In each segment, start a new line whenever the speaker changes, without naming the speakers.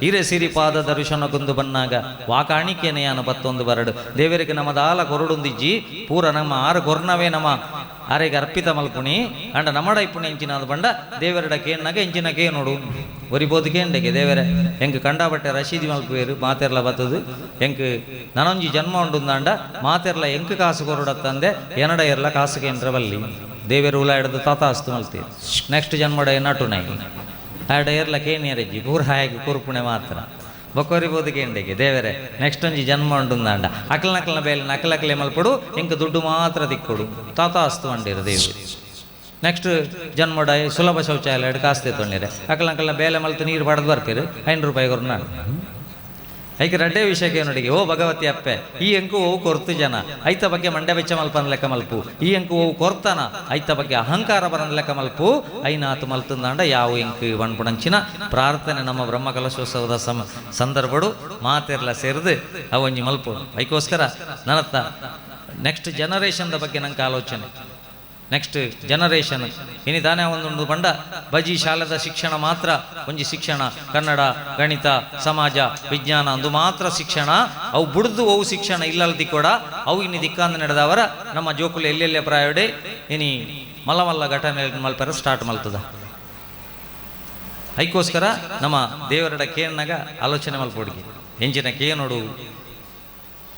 ಹಿರೆ ಸಿರಿಪಾದ ದರ್ಶನಗೊಂದು ಬನ್ನಾಗ ವಾಕಾಣಿಕೆನೆಯಾನ ಪತ್ತೊಂದು ಬರಡು. ದೇವರಿಗೆ ನಮ್ಮ ದಾಲ ಕೊರಡುಂದಿಜ್ಜಿ, ಪೂರ ನಮ್ಮ ಆರು ಕೊರ್ನವೇ ನಮ್ಮ ಅರೆಗೆ ಅರ್ಪಿತ ಮಲ್ಪುಣಿ ಅಂಡ ನಮ್ಮಡ ಇಪ್ಪುಣಿ ಎಂಚಿನ ಬಂಡ, ದೇವರಡ ಕೇನ್ನಾಗ ಎಂಚಿನ ಕೇ ನೋಡು. ಒರಿಬೋದು ಕೇಂಡೆಗೆ ದೇವರ ಎಂಕ್ ಕಂಡಾಬಟ್ಟೆ ರಶೀದಿ ಮಲ್ಪುವೇರು ಮಾತೆರ್ಲ ಬತ್ತದು. ಎಂಕ್ ನನೊಂಜಿ ಜನ್ಮ ಉಂಡುಂದಾಂಡ ಮಾತೆರ್ಲ ಎಂಕ್ ಕಾಸು ತಂದೆ, ಎನಡ ಎರ್ಲ ಕಾಸು ಕೇಂದ್ರ ಬಲ್ಲಿ. ದೇವರು ಉಲ ಹಿಡಿದು ತಾತಾಸ್ತು ಮಲ್ತಿ ನೆಕ್ಸ್ಟ್ ಜನ್ಮಡ ನಟು ನೈ ಆಡ ಏರ್ಲ ಕೇಣಿಯರಜ್ಜಿ ಪೂರ ಹಾಗೆ ಕುರುಪುಣೆ ಮಾತ್ರ. ಬೊಕ್ಕೋರಿ ಕೇಂಡೆಗೆ ದೇವರೇ ನೆಕ್ಸ್ಟ್ ಒಂಜಿ ಜನ್ಮ ಉಂಡುಂದಾಂಡ ಅಕಲ್ ನಕಲ್ನ ಬೇಲೆ ನಕಲಕಲೆ ಮಲ್ಪಡು ಇಂಕ ದುಡ್ಡು ಮಾತ್ರ ದಿಕ್ಕೊಡು. ತಾತಾಸ್ತು ಅಂಡಿರು ದೇವರು. ನೆಕ್ಸ್ಟ್ ಜನ್ಮಡ ಸುಲಭ ಶೌಚಾಲಯ ಕಾಸ್ತೆ ತೊಂಡಿರೆ. ಅಕಲ್ ನಕಲ್ನ ಬೇಲೆ ಮಲ್ತು ನೀರು ಪಡೆದು ಬರ್ತೀರಿ, ಐನೂರು ರೂಪಾಯಿ ಗುರು ನಾನು ಐಕೆ ರಡ್ಡೆ ವಿಷಯಕ್ಕೆ ನೋಡಿಗೆ, ಓ ಭಗವತಿ ಅಪ್ಪೆ, ಈ ಅಂಕು ಓವು ಕೊರ್ತು ಜನ, ಐತ ಬಗ್ಗೆ ಮಂಡ್ಯ ಬೆಚ್ಚ ಮಲ್ಪನ ಲೆಕ್ಕ ಮಲ್ಪು. ಈ ಅಂಕು ಓವು ಕೊರ್ತಾನ, ಐತ ಬಗ್ಗೆ ಅಹಂಕಾರ ಬರನ ಲೆಕ್ಕ ಮಲ್ಪು. ಐನಾತು ಮಲ್ತಂದಾಂಡ ಯಾವ ಎಂಕು ವಣ್ಪುಣಂಚಿನ ಪ್ರಾರ್ಥನೆ ನಮ್ಮ ಬ್ರಹ್ಮ ಕಲಶೋತ್ಸವದ ಸಮ, ಸಂದರ್ಭಡು ಮಾತೆರ್ಲ ಸೇರಿದು ಅವೊಂಜಿ ಮಲ್ಪು. ಐಕೋಸ್ಕರ ನನ್ನತ್ತ ನೆಕ್ಸ್ಟ್ ಜನರೇಷನ್ದ ಬಗ್ಗೆ ನಂಗೆ ಆಲೋಚನೆ. ನೆಕ್ಸ್ಟ್ ಜನರೇಷನ್ ಏನಿದಾನೆ ಒಂದೊಂದು ಬಂಡ ಬಜಿ ಶಾಲದ ಶಿಕ್ಷಣ ಮಾತ್ರ ಒಂಜಿ ಶಿಕ್ಷಣ ಕನ್ನಡ ಗಣಿತ ಸಮಾಜ ವಿಜ್ಞಾನ ಅಂದು ಮಾತ್ರ ಶಿಕ್ಷಣ ಅವು ಬುಡ್ದು ಅವು ಶಿಕ್ಷಣ ಇಲ್ಲಲ್ದಿ ಕೂಡ ಅವು ಇನ್ನು ದಿಕ್ಕಾಂದ ನಡೆದವರ ನಮ್ಮ ಜೋಕುಲು ಎಲ್ಲೆಲ್ಲೇ ಪ್ರಾಯೋಡೆ ಇನಿ ಮಲ್ಲ ಮಲ್ಲ ಘಟನೆ ಮಲ್ಪರ ಸ್ಟಾರ್ಟ್ ಮಲ್ತದ ಐಕೋಸ್ಕರ ನಮ್ಮ ದೇವರಡ ಕೇನಾಗ ಆಲೋಚನೆ ಮಲ್ಪೋಡಿಗೆ ಎಂಚಿನ ಕೇ ನೋಡು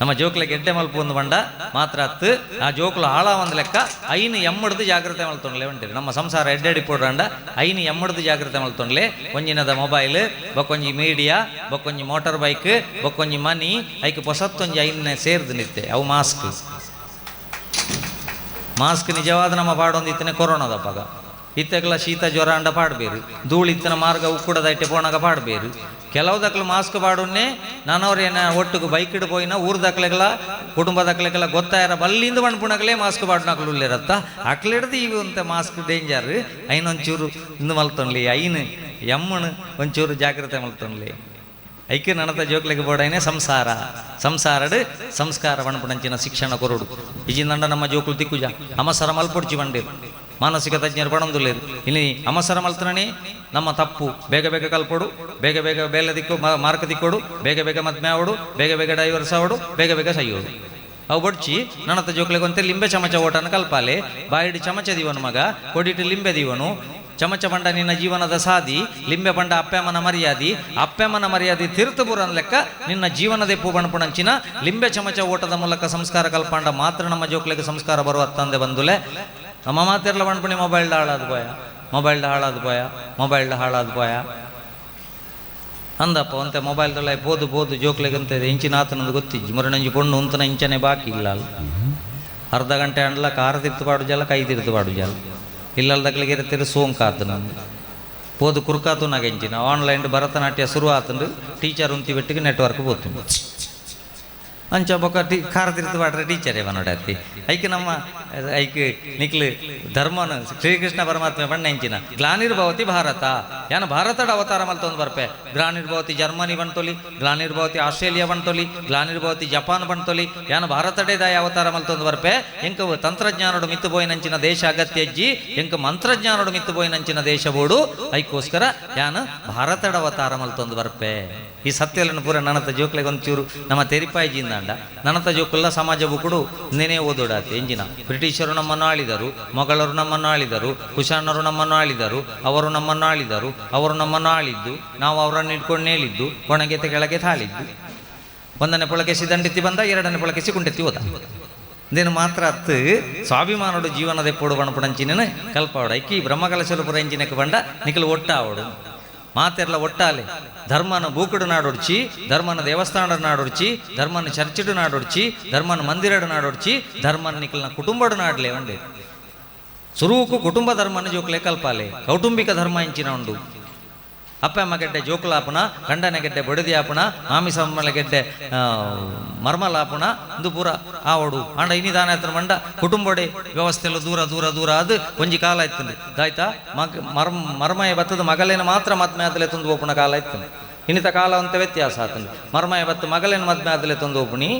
ನಮ್ಮ ಜೋಕ್ಲ ಗೆಡ್ಡೆ ಮಲ್ಪ ಒಂದು ಬಂಡ ಮಾತ್ರ ಹತ್ತು ಆ ಜೋಕ್ಲ ಆಳ ಒಂದು ಲೆಕ್ಕ ಐನು ಎಮ್ಮಡ್ದು ಜಾಗ್ರತೆ ಮಲ್ತೊಂಡ್ಲೆ ಉಂಟಿರಿ ನಮ್ಮ ಸಂಸಾರ ಎಡ್ಡೆಡಿ ಪೋಡ್ರಂಡ ಐನು ಎಮ್ಮಡ್ದು ಜಾಗ್ರತೆ ಮಲ್ತೊಂಡ್ಲೆ ಒಂಜಿನದ ಮೊಬೈಲ್ ಬೊಕ್ಕೊಂಜಿ ಮೀಡಿಯಾ ಬೊಕ್ಕೊಂಜಿ ಮೋಟಾರ್ ಬೈಕ್ ಬೊಕ್ಕೊಂಜಿ ಮನಿ ಐಕ್ ಪೊಸತ್ತೊಂಜಿ ಐನ ಸೇರ್ದು ನಿತ್ತೆ ಅವು ಮಾಸ್ಕ್ ಮಾಸ್ಕ್ ನಿಜವಾದ ನಮ್ಮ ಪಾಡೊಂದು ಇತ್ತನೆ ಕೊರೋನಾದ ಪಗ ಇತ್ತಗಲ ಶೀತ ಜ್ವರ ಅಂಡ ಪಾಡ್ಬೇರು. ಧೂಳು ಇತ್ತನ ಮಾರ್ಗ ಉಕ್ಕುಡದ ಇಟ್ಟೆ ಪೋಣಾಗ ಪಾಡ್ಬೇರು. ಕೆಲವು ದಕ್ಲು ಮಾಸ್ಕ್ ಪಾಡುನ್ನೆ ನಾನವ್ರೇನ ಒಟ್ಟಿಗೆ ಬೈಕ್ ಇಡ್ ಪೋಯಿನ ಊರ್ ದಕ್ಲೆಗಲ, ಕುಟುಂಬ ದಕ್ಲೆಗೆಲ್ಲ ಗೊತ್ತಾಯಿರ ಬಲ್ಲಿಂದ ಬಣ್ಪುಣಗಲೇ ಮಾಸ್ಕ್ ಪಾಡ್ನಕ್ಲು ಉಳ್ಳಿರತ್ತ. ಅಕ್ಲಿಡ್ದು ಈಗ ಅಂತ ಮಾಸ್ಕ್ ಡೇಂಜರ್ ಐನೊಂಚೂರು ಇಂದು ಮಲ್ತೊನ್ಲಿ, ಐನು ಎಮ್ಮನು ಒಂಚೂರು ಜಾಗ್ರತೆ ಮಲ್ತೊನ್ಲಿ. ಐಕ್ಯ ನನತ ಜೋಕ್ಲಿಗೆ ಬೋಡೈನೆ ಸಂಸಾರ. ಸಂಸಾರಡ್ ಸಂಸ್ಕಾರ ಬಣ್ಪುಣಂಚಿನ ಶಿಕ್ಷಣ ಕೊರಡು. ಇಜಿಂದಂಡ ನಮ್ಮ ಜೋಕುಲು ತಿಕ್ಕುಜ ಅಮಸರ ಮಲ್ಪೊಡ್ಚಿ ಬಂಡೇರು. ಮಾನಸಿಕ ತಜ್ಞರು ಪಣಂದುಲ್ಲೇರು ಇಲ್ಲಿ ಅಮಸರ ಮಲ್ತನೇ ನಮ್ಮ ತಪ್ಪು. ಬೇಗ ಬೇಗ ಕಲ್ಪಡು, ಬೇಗ ಬೇಗ ಬೇಲೆ ದಿಕ್ಕು ಮಾರ್ಕ ದಿಕ್ಕೋಡು, ಬೇಗ ಬೇಗ ಮದ್ಮೆ ಆವಡು, ಬೇಗ ಬೇಗ ಡೈವರ್ಸ್ ಆವಡು, ಬೇಗ ಬೇಗ ಸೈಯೋಡು ಅವು ಬಡ್ಚಿ ನನ್ನತ ಜೋಕ್ಲೆಗೊಂತೆ ಲಿಂಬೆ ಚಮಚ ಓಟನ ಕಲ್ಪಾಲೆ, ಬಾಯಿಡಿ ಚಮಚ ದೀವನು ಮಗ, ಕೊಡಿಟ್ಟು ಲಿಂಬೆ ದೀವನು. ಚಮಚ ಬಂಡ ನಿನ್ನ ಜೀವನದ ಸಾದಿ, ಲಿಂಬೆ ಬಂಡ ಅಪ್ಪಮ್ಮನ ಮರ್ಯಾದಿ ಅಪ್ಪಮ್ಮನ ಮರ್ಯಾದಿ ತೀರ್ಥಪುರನ ಲೆಕ್ಕ ನಿನ್ನ ಜೀವನದ ಪೂ ಬಣ್ಪುಣಂಚಿನ ಲಿಂಬೆ ಚಮಚ ಓಟದ ಮೂಲಕ ಸಂಸ್ಕಾರ ಕಲ್ಪಂಡ ಮಾತ್ರ ನಮ್ಮ ಜೋಕ್ಲಿಗೆ ಸಂಸ್ಕಾರ ಬರುವ ತಂದೆ ಬಂದುಲೆ. ನಮ್ಮ ಮಾತೆರ್ಲ ಬಣ್ಪುಣಿ ಮೊಬೈಲ್ದ ಹಾಳಾದ ಪೋಯ ಮೊಬೈಲ್ದ ಹಾಳಾದ ಪೋಯ ಮೊಬೈಲ್ದ ಹಾಳಾದ ಪೋಯ ಅಂದಪ್ಪ ಅಂತೆ ಮೊಬೈಲ್ದಲ್ಲ ಬೋದು ಬೋದು ಜೋಕ್ಲೆಗಂತ ಇಂಚಿನ ಆತನದು ಗೊತ್ತಿಜ್ಜಿ ಮುರಣಂಜಿ ಪೊಣ್ಣು ಉಂತನ ಇಂಚನೆ ಬಾಕಿ ಇಲ್ಲ ಅಲ್ಲ ಅರ್ಧ ಗಂಟೆ ಅಂಡ್ಲ ಕಾರ ತಿರ್ತು ಪಾಡು ಜಲ ಕೈ ತಿರ್ತು ಪಾಡು ಜಲ ಇಲ್ಲಲ್ದಕ್ಲಿಗೆ ಇರ್ತೀರಿ ಸೋಂಕು ಆತು ನಂದು ಪೋದು ಕುರ್ಕಾತು ನಾಗೆಂಚಿನ ಆನ್ಲೈನ್ ಭರತನಾಟ್ಯ ಶುರು ಆತಂಡು ಟೀಚರ್ ಉಂತಿ ಬೆಟ್ಟಿಗೆ ನೆಟ್ವರ್ಕ್ పోతుంది ಅಂಚ ಬೊಕ ಟಿ ಖಾರದಿರ್ತು ಬಾಡ್ರೆ ಟೀಚರ್ ಬನ್ನಡತ್ತಿ ಐಕೆ ನಮ್ಮ, ಐಕೆ ನಿಕ್ಲು ಧರ್ಮನ, ಶ್ರೀಕೃಷ್ಣ ಪರಮಾತ್ಮ ಬಣ್ಣ ಎಂಚಿನ ಗ್ಲಾನಿರ್ಭವತಿ ಭಾರತ. ಯಾನ ಭಾರತದ ಅವತಾರ ಮಲ್ತೊಂದು ಬರ್ಪೆ. ಗ್ಲಾನಿರ್ಭವತಿ ಜರ್ಮನಿ ಬಂತೊಲಿ ಗ್ಲಾನಿರ್ಭವತಿ ಆಸ್ಟ್ರೇಲಿಯಾ ಬಂತೊಲಿ ಗ್ಲಾನಿರ್ಭವತಿ ಜಪಾನ್ ಬಂತೊಲಿ ಯಾನ ಭಾರತಡೆ ದಾಯ ಅವತಾರ ಮಲ್ತೊಂದು ಬರ್ಪೆ. ಎಂಕ ತಂತ್ರಜ್ಞಾನಡು ಮಿತ್ತು ಬೋಯಿನಂಚಿನ ದೇಶ ಅಗತ್ಯ ಅಜ್ಜಿ. ಎಂಕ ಮಂತ್ರಜ್ಞಾನಡು ಮಿತ್ತು ಬೋಯಿನಂಚಿನ ದೇಶ ಬೋಡು. ಐಕೋಸ್ಕರ ಯಾನ ಭಾರತದ ಅವತಾರ ಮಲ್ತೊಂದು ಬರ್ಪೆ. ಈ ಸತ್ಯಲನ್ನು ಪೂರ ನನ್ನ ಜೋಕ್ಲೆಗೆ ಒಂಚೂರು ನಮ್ಮ ತೆರಿಪಾಯಿಜಿಂದಾಂಡ ನನ್ನತ ಜೋಕುಲ್ಲ ಸಮಾಜವು ಬುಕುಡು ನೆನೆ ಓದೋಡಾತಿ, ಎಂಜಿನ. ಬ್ರಿಟಿಷರು ನಮ್ಮನ್ನು ಆಳಿದರು, ಮೊಘಲರು ನಮ್ಮನ್ನು ಆಳಿದರು, ಕುಶಾನರು ನಮ್ಮನ್ನು ಆಳಿದರು, ಅವರು ನಮ್ಮನ್ನು ಆಳಿದರು, ಅವರು ನಮ್ಮನ್ನು ಆಳಿದ್ದು, ನಾವು ಅವರನ್ನು ಇಟ್ಕೊಂಡು ನೇಳಿದ್ದು ಒಣಗೆತೆ ಕೆಳಗೆ ತಾಳಿದ್ದು. ಒಂದನೇ ಪೊಳಕೆಸಿ ದಂಡಿತಿ ಬಂದ, ಎರಡನೇ ಪೊಳಕೆಸಿ ಕುಂಟೆತ್ತಿ ಓದ ದೇನು ಮಾತ್ರ ಅತ್ತು, ಸ್ವಾಭಿಮಾನೋಡು ಜೀವನದ ಎಪ್ಪೋಡು ಬಣಪುಡಂಚಿನ ಕಲ್ಪಾವಡ, ಇಕ್ಕಿ ಬ್ರಹ್ಮಕಲಶಲಪುರ ಎಂಜಿನಕ್ಕೆ ಬಂಡ, ನಿಖಲು ಒಟ್ಟಾವಡು. ಮಾತೆರ್ಲ ಒಟ್ಟಾಲೆ ಧರ್ಮನ ಬೂಕುಡು ನಾಡೊಡ್ಚಿ ಧರ್ಮನ ದೇವಸ್ಥಾನದ ನಾಡೊಡ್ಚಿ ಧರ್ಮನ ಚರ್ಚಿಡು ನಾಡೊಡ್ಚಿ ಧರ್ಮನ ಮಂದಿರಡು ನಾಡೊಡ್ಚಿ ಧರ್ಮನ ನಿಖಲ್ನ ಕುಟುಂಬಡು ನಾಡ್ಲೆ ಒಂಡೆ ಸುರೂಕು ಕುಟುಂಬ ಧರ್ಮನ ಜೋಕ್ಲೆ ಕಲ್ಪಾಲೆ ಕೌಟುಂಬಿಕ ಧರ್ಮ ಇಂಚಿನ ಉಂಡು ಅಪ್ಪಮ್ಮ ಗೆಡ್ಡೆ ಜೋಕುಲಾಪುಣ ಗಂಡನ ಗೆಡ್ಡೆ ಬಡದಿ ಆಪುಣ ಮಾಮಿಸಮ್ಮಲ ಗೆಡ್ಡೆ ಆ, ಮರ್ಮಲಾಪುಣ ಇಂದು ಪೂರ ಆವಡು ಅಂಡ ಇನ್ನಿದಾನ ಹತ್ರ ಮಂಡ ಕುಟುಂಬಡೆ ವ್ಯವಸ್ಥೆಲ್ಲ ದೂರ ದೂರ ದೂರ ಅದು ಒಂಜಿ ಕಾಲ ಆಯ್ತು? ದಾಯ್ತಾ ಮಗ ಮರ್ಮ ಮರ್ಮಯ ಬತ್ತದ ಮಗಲೇನ ಮಾತ್ರ ಮದ್ಮೆ ಆದಲೆ ತಂದು ಓಪುಣ ಕಾಲ ಇತ್ತಂದು ಇನ್ನಿತ ಕಾಲ ಅಂತ ವ್ಯತ್ಯಾಸ ಆತಂದು. ಮರ್ಮಯ ಬತ್ತು ಮಗಲೇನ ಮದ್ಮೆ ಆದಲೆ ತಂದು ಓಪುಣಿ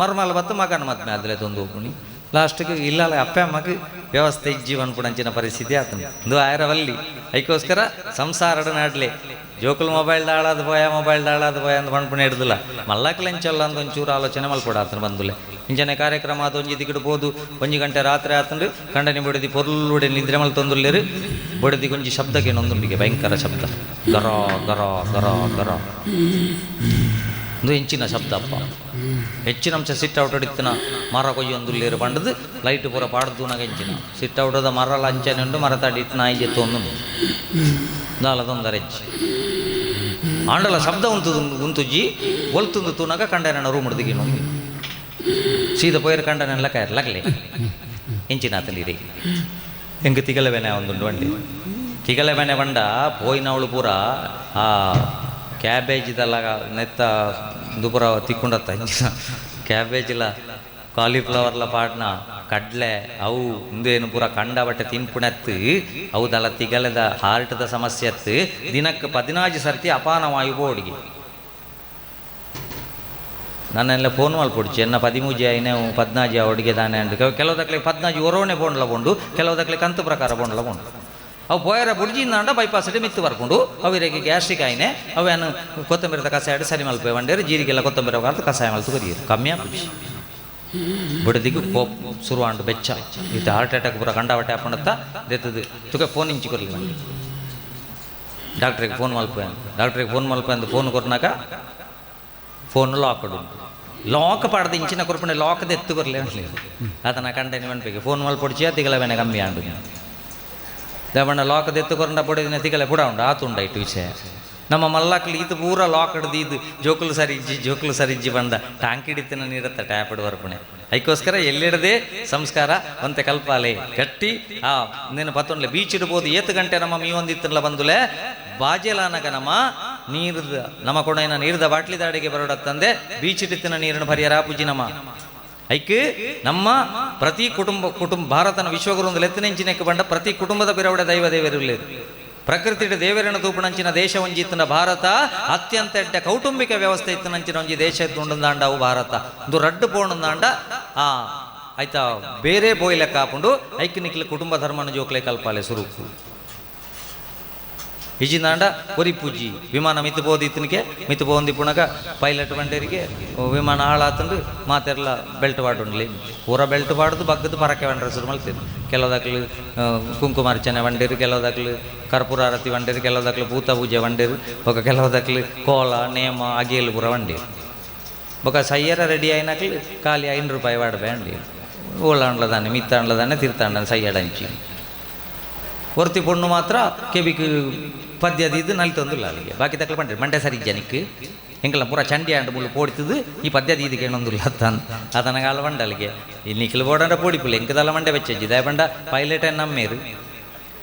ಮರ್ಮಲ ಬತ್ತು ಮಗನ ಮದ್ಮೆ ಆದಲೆ ತಂದು ಓಪುಣಿ ಲಾಸ್ಟ್ಗೆ ಇಲ್ಲ ಅಪ್ಪ ಅಮ್ಮಗೆ ವ್ಯವಸ್ಥೆ ಜೀವನ ಕೊಡಂಚಿನ ಪರಿಸ್ಥಿತಿ ಆತನ ಇಂದು ಆಯರವಲ್ಲಿ ಐಕೋಸ್ಕರ ಸಂಸಾರಡ ನಾಡ್ಲಿ ಜೋಕುಲ್ ಮೊಬೈಲ್ ದಾಳಾದ ಭಯ ಮೊಬೈಲ್ ದಾಳಾದ ಭಯ ಅಂತ ಬಂಡ್ಪುಣೆ ಹಿಡ್ದಿಲ್ಲ ಮಲ್ಲಕ್ಲೆಂಚಲ್ಲ ಅಂತ ಒಂಚೂರು ಆಲೋಚನೆ ಮಲ್ಕೊಡ ಆತನ ಬಂದುಲೆ. ಇಂಚನೆ ಕಾರ್ಯಕ್ರಮ ಅದು ಒಂಜಿ ದಿಗಿಡ್ಬೋದು ಒಂಜಿ ಗಂಟೆ ರಾತ್ರಿ ಆತಂದ್ರೆ, ಕಂಡನೆ ಬಿಡದಿ ಪೊರ್ಲುಡೆ ನಿದ್ರೆ ಮಲ್ ತಂದುಲ್ಲೇರಿ. ಬಡದಿ ಕೊಂಚ ಶಬ್ದಕ್ಕೆ ನೊಂದುಂಡಿಗೆ ಭಯಂಕರ ಶಬ್ದ. ಗರ ಗರ ಗರ ಗರ. ಒಂದು ಹೆಂಚಿನ ಶಬ್ದ ಅಪ್ಪ. ಹೆಚ್ಚಿನ ಅಂಶ ಸಿಟ್ ಔಟ್ ಹೊಡಿತಿನ ಮರ ಕೊಯ್ಯೊಂದುಲ್ಲೇರು ಪಂಡದು ಲೈಟ್ ಪೂರ ಪಾಡ್ದು ನಾಗ ಹೆಂಚಿನ ಸಿಟ್ ಔಟದ ಮರಲ ಅಂಚನೆ ಉಂಡು, ಮರ ಇತ್ತಿನ ನಾಯಿ ಜೆತ್ತು ದಾಲ ತೊಂದರೆ ಆಂಡಲ ಶಬ್ದ ಉಂತು ಉಂತುಜ್ಜಿ ಒಲ್ತುಂದು ತೂನಾಗ ಕಂಡನ ರೂಮ್ ಹಿಡ್ದಿಗೆ ನೊಮ್ಮಿ ಸೀದ ಪೋಯರ್ ಕಂಡನೆಲ್ಲ ಲಕ್ಕ ಲಗ್ಲೆ. ಹೆಂಚಿನ ಆತಲಿರಿ ಹೆಂಗ ತಿಗಲವೆನೆ ಒಂದುಂಡು ಬಂಡಿ. ತಿಗಲವೆನೆ ಬಂಡ, ಪೋಯಿನವಳು ಪೂರ ಆ ಕ್ಯಾಬೇಜಿದಲ್ಲ ನೆತ್ತ ದುಬುರ ತಿಕ್ಕೊಂಡತ್ತ ಇಲ್ಲ. ಕಾಲಿಫ್ಲವರ್ ಕಾಲಿಫ್ಲವರ್ಲ ಪಾಡ್ನ ಕಡ್ಲೆ, ಅವು ಇಂದೇನು ಪೂರ ಕಂಡ ಬಟ್ಟೆ ತಿನ್ಪುಣತ್ತು ಅವುದಲ್ಲ ದಲ ತಿಗಲದ ಹಾರ್ಟ್ದ ಸಮಸ್ಯೆ ಅತ್ತು, ದಿನಕ್ಕೆ ಪದಿನಾಜು ಸರ್ತಿ ಅಪಾನ ವಾಯು ಬೋಡಿಗೆ ನನ್ನೆಲ್ಲ ಫೋನ್ ಮಲ್ಪೊಡ್ಚಿ ಎನ್ನ ಪದಿಮೂಜಿ ಐನೆ ಪದ್ನಾಜಿ ಅವಡಿಗೆ ದಾನೆ ಕೆಲವು ಕೆಲವುದಕ್ಲೆ ಪದ್ನಾಜಿ ಒರೋಣೆ ಬೋಂಡ್ಲ ಬೋಂಡು ಕೆಲವುದಕ್ಲೆ ಕಂತು ಪ್ರಕಾರ ಬೋಂಡ್ಲ ಬೋಂಡು. ಅವು ಪೋಯರ ಬುಡ್ಜಿಂದ ಬೈಪಾಸ್ ಮಿತ್ತು ಬರ್ಕೊಂಡು ಅವರಿಗೆ ಗ್ಯಾಸ್ಟ್ರಿಕ್ ಆಯ್ನೆ ಅವೇನು ಕೊತ್ತಂಬರಿದ ಕಸಾಯ ಸರಿ ಮಲ್ಪ ಬಂಡೇರು, ಜೀರಿಗೆಲ್ಲ ಕೊತ್ತಂಬರಿ ಅಂತ ಕಸಾಯ ಮಲ್ತು ಕರಿಯರು ಕಮ್ಮಿ ಆಪುಜಿ ಬುಡದಿಗೂ ಕೋಪ್ ಶುರುವಾಂಡು ಬೆಚ್ಚ. ಇದು ಹಾರ್ಟ್ ಅಟ್ಯಾಕ್ ಪೂರ ಕಂಡ ಬಟ್ಟೆ ಹಾಕೊಂಡತ್ತ, ದೆತ್ತದು. ತುಕ ಫೋನ್ ಇಂಚಿ ಕೊರಲಿ ನನಗೆ ಡಾಕ್ಟ್ರಿಗೆ ಫೋನ್ ಮಲ್ಪೆ ಡಾಕ್ಟ್ರಿಗೆ ಫೋನ್ ಮಲ್ಪೆ ಅಂತ ಫೋನ್ ಕೊರ್ನಾಕ ಫೋನ್ ಲಾಕ್ ಲಾಕ್ ಪಾಡ್ದು ಇಂಚಿನ ಕೊರ್ಪಣೆ ಲಾಕ್ ಎತ್ತು ಕೊರಲಿ ಅದನ್ನ ಕಂಟೆನಿ ಮನ್ಪಿಗೆ. ಫೋನ್ ಮಲ್ಪೊಡ್ಚಿ ತಿಗಲವೆನೆ ಕಮ್ಮಿ ಆಂಡು. ದೇವಣ್ಣ ಲಾಕ್ ಎತ್ತು ಕೊರಂಡ ಪೊಡಿದಿನ ತಿಗಲೆ ಪುಡ ಉಂಡು ಆತುಂಡ ಇಟ್ಟು ವಿಷಯ. ನಮ್ಮ ಮಲ್ಲಕ್ಲು ಇದು ಪೂರ ಲಾಕ್ ಹಿಡ್ದು ಇದು ಜೋಕುಲು ಸರಿಜ್ಜಿ ಜೋಕುಲು ಸರಿಜ್ಜಿ ಬಂದ. ಟಾಂಕ್ ಹಿಡಿತಿನ ನೀರತ್ತ ಟ್ಯಾಪ್ ಹಿಡುವರ್ಪಣೆ ಅದಕ್ಕೋಸ್ಕರ ಎಲ್ಲಿಡದೆ ಸಂಸ್ಕಾರ, ಒಂತೆ ಕಲ್ಪಾಲೆ. ಕಟ್ಟಿ ಆ ನೀನು ಪತ್ತೊಂಡ್ಲೆ ಬೀಚ್ ಇಡ್ಬೋದು, ಏತು ಗಂಟೆ ನಮ್ಮ ಮೀ ಒಂದಿತ್ತಲ್ಲ ಬಂದುಲೆ, ಬಾಜೆಲಾನಗ ನಮ್ಮ ನೀರ್ದ, ನಮ್ಮ ಕೊಡೈನ ನೀರ್ದ ಬಾಟ್ಲಿ ದಾಡಿಗೆ ಬರೋಡತ್ತಂದೆ ಬೀಚ್ ಇಟ್ಟಿತ್ತಿನ ನೀರನ್ನು ಪರಿಹಾರ ಪೂಜಿ ನಮ್ಮ. ಐಕ್ ನಮ್ಮ ಪ್ರತಿ ಕುಟುಂಬ ಕುಟುಂಬ, ಭಾರತನ ವಿಶ್ವಗುರು ಲೆತ್ತನೆಂಚಿನಕ್ಕೆ ಬಂಡ ಪ್ರತಿ ಕುಟುಂಬದ ಬಿರವಡೆ ದೈವ ದೇವರಿರಲಿರು ಪ್ರಕೃತಿಯ ದೇವರನ್ನು ತೂಪಣಂಚಿನ ದೇಶ ಒಂಜಿತ್ತಿನ ಭಾರತ, ಅತ್ಯಂತ ಎಡ್ಡ ಕೌಟುಂಬಿಕ ವ್ಯವಸ್ಥೆ ಇತ್ತಿನಂಚಿನ ಒಂಜಿ ದೇಶ ಇತ್ತುಂಡಂದಾಂಡ ಅವು ಭಾರತ. ಒಂದು ರಡ್ಡು ಪೋಣಂದಾಂಡ ಆ, ಆಯ್ತಾ, ಬೇರೆ ಬೋಯ್ಲೆ ಕಾಪುಂಡು ಹಾಕೊಂಡು ಐಕ್ ನಿಕ್ಲ ಕುಟುಂಬ ಧರ್ಮನ ಜೋಕ್ಲೆ ಕಲ್ಪಾಲೆ ಸುರುಕು. ಇಜಿಂದಾಂಡ ಒರಿ ಪೂಜಿ ವಿಮಾನ ಮಿತ್ತು ಬೋದು ಇತ್ತನಿಗೆ ಮಿತ್ತು ಬೋಂದಿ ಪುಣಗ ಪೈಲಟ್ ಬಂಡೇರಿಗೆ ವಿಮಾನ ಹಾಳಾತಂಡು ಮಾತೆರ್ಲ ಬೆಲ್ಟ್ ಪಾಡುಂಡ್ಲಿ ಪೂರ ಬೆಲ್ಟ್ ಪಾಡ್ದು ಬಗ್ಗದು ಪರಕೆ ಬಂಡ್ರೆ ಶುರು ಮಲ್ತಿರು ಕೆಲವುದಾಗ್ಲು ಕುಂಕುಮಾರ್ಚನೆ ಬಂಡೇರು ಕೆಲವುದಾಗ್ಲು ಕರ್ಪೂರ ಆರತಿ ಬಂಡೇರು ಕೆಲವುದಾಗ್ಲು ಭೂತ ಪೂಜೆ ಬಂಡೇರು ఒక ಕೆಲವುದಾಗ್ಲು ಕೋಲ ನೇಮ ಅಗೇಲು ಪೂರ ಬಂಡೇರು ఒక సయ్యర రెడీ అయినాకలు ఖాళీ ఐదు రూపాయి వాడబే అండి ఊళ్ళండ్లదాన్ని మిత్తాండ్లదాన్ని తిరుతాండని సయ్యడంచి ಒರ್ತಿ ಪೊಣ್ಣು ಮಾತ್ರ ಕೆಬಿಕ್ ಪದ್ಯದ ಇದು ನಲಿತೊಂದುಲ್ಲ ಅಲ್ಲಿಗೆ ಬಾಕಿ ತಕ್ಕಲು ಬಂಡ್ರಿ ಮಂಡೆ ಸರಿ ಜನಕ್ಕೆ ಎಂಕಲ ಪೂರ ಚಂಡಿ ಅಂಡು ಮುಳ್ಳು ಪೋಡಿತದು ಈ ಪದ್ಯದ ಇದಕ್ಕೆ ಏನೊಂದುಲ್ಲ ಅತ್ತಾನ್ ಅದನ್ನ ಕಾಲ ಬಂಡ ಅಲ್ಲಿಗೆ ಇಲ್ಲಿ ನಿಖಿಲ್ ಬೋಡಂಡ ಪೋಡಿಪುಲ್ಲ ಎಂಕದಲ್ಲ ಮಂಡೆ ಬೆಚ್ಚಜ್ಜಿ ದಯ ಬಂಡ ಪೈಲಟ್ ನಮ್ಮೇರು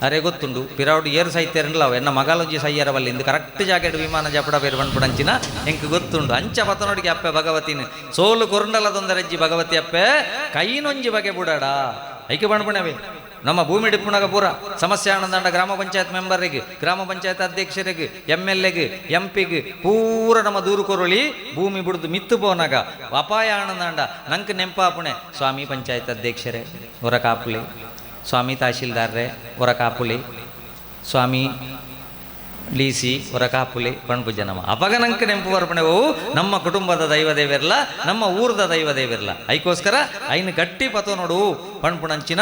ಅರೆ ಗೊತ್ತುಂಡು ಪಿರಾವುಡು ಏರು ಸೈತೇರಲ್ಲ ಅವು ಎನ್ನ ಮಗಾಲೊಂಜಿ ಸಯ್ಯರ ಬಲ್ಲಿಂದು ಕರೆಕ್ಟ್ ಜಾಕೆಟ್ ವಿಮಾನ ಜಪಡ ಬೇರು ಬಂದ್ಬಿಡಂಚಿನ ಎಂಕ್ ಗೊತ್ತುಂಡು ಅಂಚ ಪತನೊಡಿಗೆ ಅಪ್ಪೆ ಭಗವತಿನ ಸೋಲು ಕೊರಂಡಲ ತೊಂದರೆಜ್ಜಿ ಭಗವತಿ ಅಪ್ಪೆ ಕೈನೊಂಜಿ ಬಗೆ ಬುಡಾಡ ಐಕೆ ಬಂಡ್ಬಿಣವೆ ನಮ್ಮ ಭೂಮಿ ಡಿಪ್ಪುಣಗ ಪೂರ ಸಮಸ್ಯೆ ಆನಂದಂಡ ಗ್ರಾಮ ಪಂಚಾಯತ್ ಮೆಂಬರಿಗೆ ಗ್ರಾಮ ಪಂಚಾಯತ್ ಅಧ್ಯಕ್ಷರಿಗೆ ಎಂ ಎಲ್ ಎಗೆ ಎಂ ಪಿಗೆ ಪೂರ ನಮ್ಮ ದೂರು ಕೊರಳಿ ಭೂಮಿ ಬಿಡುದು ಮಿತ್ತು ಪೋನಾಗ ಅಪಾಯ ಆನಂದಂಡ ನಂಗೆ ನೆಂಪಾಪುಣೆ. ಸ್ವಾಮಿ ಪಂಚಾಯತ್ ಅಧ್ಯಕ್ಷರೇ ಹೊರ ಕಾಪುಲಿ ಸ್ವಾಮಿ ತಹಶೀಲ್ದಾರ್ರೆ ಹೊರ ಕಾಪುಲಿ ಸ್ವಾಮಿ ಡಿ ಸಿ ಹೊರ ಕಾಪುಲಿ ಪಣ್ಪುಜ ನಮ್ಮ ಅಪಗ ನಂಕ ನೆಂಪು ಬರ್ಪಣೆವು ನಮ್ಮ ಕುಟುಂಬದ ದೈವ ದೇವಿರಲ್ಲ ನಮ್ಮ ಊರದ ದೈವ ದೇವಿರಲ್ಲ ಐಕೋಸ್ಕರ ಐನು ಗಟ್ಟಿ ಪತೋ ನೋಡು, ಪಣ್ಪುಣಂಚಿನ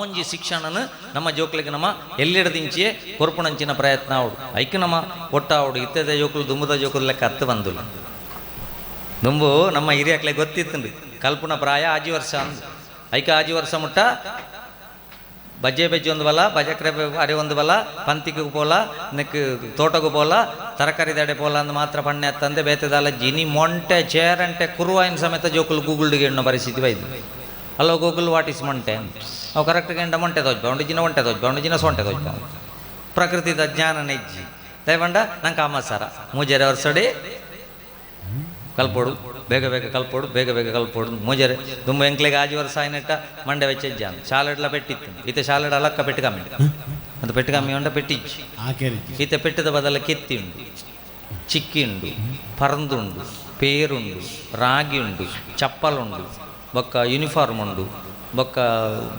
ಒಂಜಿ ಶಿಕ್ಷಣನ ನಮ್ಮ ಜೋಕ್ಲಿಗೆ ನಮ್ಮ ಎಲ್ಲಿಡದಿಂಚಿಯೇ ಕೊರ್ಪುಣಂಚಿನ ಪ್ರಯತ್ನ ಅವಡು ಐಕ್ ನಮ್ಮ ಒಟ್ಟ ಅವಡು ಇತ್ತದ ಜೋಕುಲು ದುಂಬುದ ಜೋಕುಲು ಲೆಕ್ಕ ಹತ್ತು ಬಂದು ದುಂಬು ನಮ್ಮ ಹಿರಿಯಕ್ಲೆ ಗೊತ್ತಿತ್ತು ಕಲ್ಪನ ಪ್ರಾಯ ಆಜಿ ವರ್ಷ ಅಂದು. ಐಕ ಆಜಿ ವರ್ಷ ಮುಟ್ಟ ಬಜ್ಜೆ ಬಜ್ಜಿ ಒಂದು ಬಲ, ಬಜಕ್ರೆ ಅರೆ ಒಂದು ಬಲ, ಪಂತಿಗೆ ಪೋಲ, ನೆಕ್ ತೋಟಗೂ ಪೋಲ, ತರಕಾರಿ ದಡೆ ಪೋಲ ಅಂದ್ ಮಾತ್ರ ಪಣ್ಣೆ ತಂದೆ ಬೇತದಲ್ಲ ಜಿನಿ ಮೊಂಟೆ, ಚೇರಂಟೆ, ಕುರುವಾಯಿನ ಸಮೇತ ಜೋಕುಲು ಗೂಗುಲ್ಗೆ ಎಣ್ಣು ಪರಿಸ್ಥಿತಿ ಬೈದು హలో గూగుల్ వాట్ ఇస్ మంటే ಅವು ಕರೆಕ್ಟ್ಗೆ ಎಂಡ ಮಂಟೆ ದೋಜ್ಬ ಉಂಡು ಜಿನ ಒಂಟೆ ದೋಜ್ಬ ಉಂಡು ಜಿನ ಸೊಂಟೆ ದೋಜ್ಬ ಪ್ರಕೃತಿದ ಜ್ಞಾನ ನೆಜ್ಜಿ ದಯವಂಡ ನಂಗೆ ಅಮ್ಮಸಾರ ಮೂಜರೆ ವರ್ಷಡಿ ಕಲ್ಪೋಡು ಬೇಗ ಬೇಗ ಕಲ್ಪೋಡು ಬೇಗ ಬೇಗ ಕಲ್ಪೋಡು ಮೂಜರೆ ದುಂಬ ಎಂಕ್ಲೆಗೆ ಆಜಿ ವರ್ಷ అయినట్ట మండే వచ్చే జాన్ షాలెడ్లా పెట్టింది ఇత షాలెడ్ అలక్క పెట్టుకమ్మి అంత పెట్టుకమ్మి ఉండ పెట్టించి ఈత పెట్టిద బదల కెత్తిండు చిక్కిండు పరందుండు పేరుండు రాగి ఉండు చప్పలుండు ಬೊಕ್ಕ ಯೂನಿಫಾರ್ಮ್ ಉಂಡು, ಬೊಕ್ಕ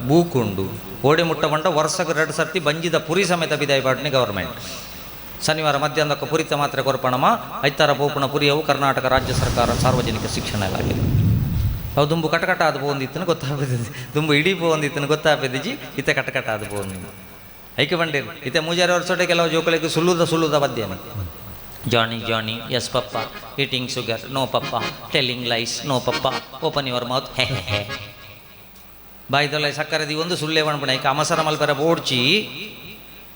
ಬೂಕ್ ಉಂಡು. ಓಡಿ ಮುಟ್ಟ ವರ್ಷಕ್ಕೆ ಎರಡು ಸರ್ತಿ ಬಂಜಿದ ಪುರಿ ಸಮೇತ ಬಿದಾಯಿ ಪಾಡ್ನೆ ಗವರ್ಮೆಂಟ್ ಶನಿವಾರ ಮಧ್ಯಾಹ್ನಕ್ಕೆ ಪುರಿತ ಮಾತ್ರ ಕೊರ್ಪಣಮ ಐತಾರ ಪೋಪಣ ಪುರಿಯವು ಕರ್ನಾಟಕ ರಾಜ್ಯ ಸರ್ಕಾರ ಸಾರ್ವಜನಿಕ ಶಿಕ್ಷಣ ಇಲಾಖೆ. ಅವು ದುಂಬು ಕಟಕಟ ಆದ ಪೋಂದಿತ್ತನು ಗೊತ್ತಾಗ್ತದೆ ದುಂಬು ಇಡೀ ಪೋಂದಿತ್ತನು ಗೊತ್ತಾಗ್ತದಿಜಿ ಇತ ಕಟಕಟ ಆದ ಪೋಂದಿ ಐಕೆ ಬಂಡೇರು ಇತ್ತೆ ಮೂಜಾರಿ ವರ್ಷ ಕೆಲವು ಜೋಕಳಿಗೆ ಸುಲ್ಲುದ ಸುಲ್ಲುದ ಬದ್ಯನೆ Johnny Johnny yes papa eating sugar no papa telling lies no papa open your mouth ಹೆ ಬಾಯ್ದೊಲ್ಲ ಸಕ್ಕರದಿ ಒಂದು ಸುಳ್ಳೆ ಈಗ ಅಮಸರ ಮಲ್ಪರ ಓಡ್ಚಿ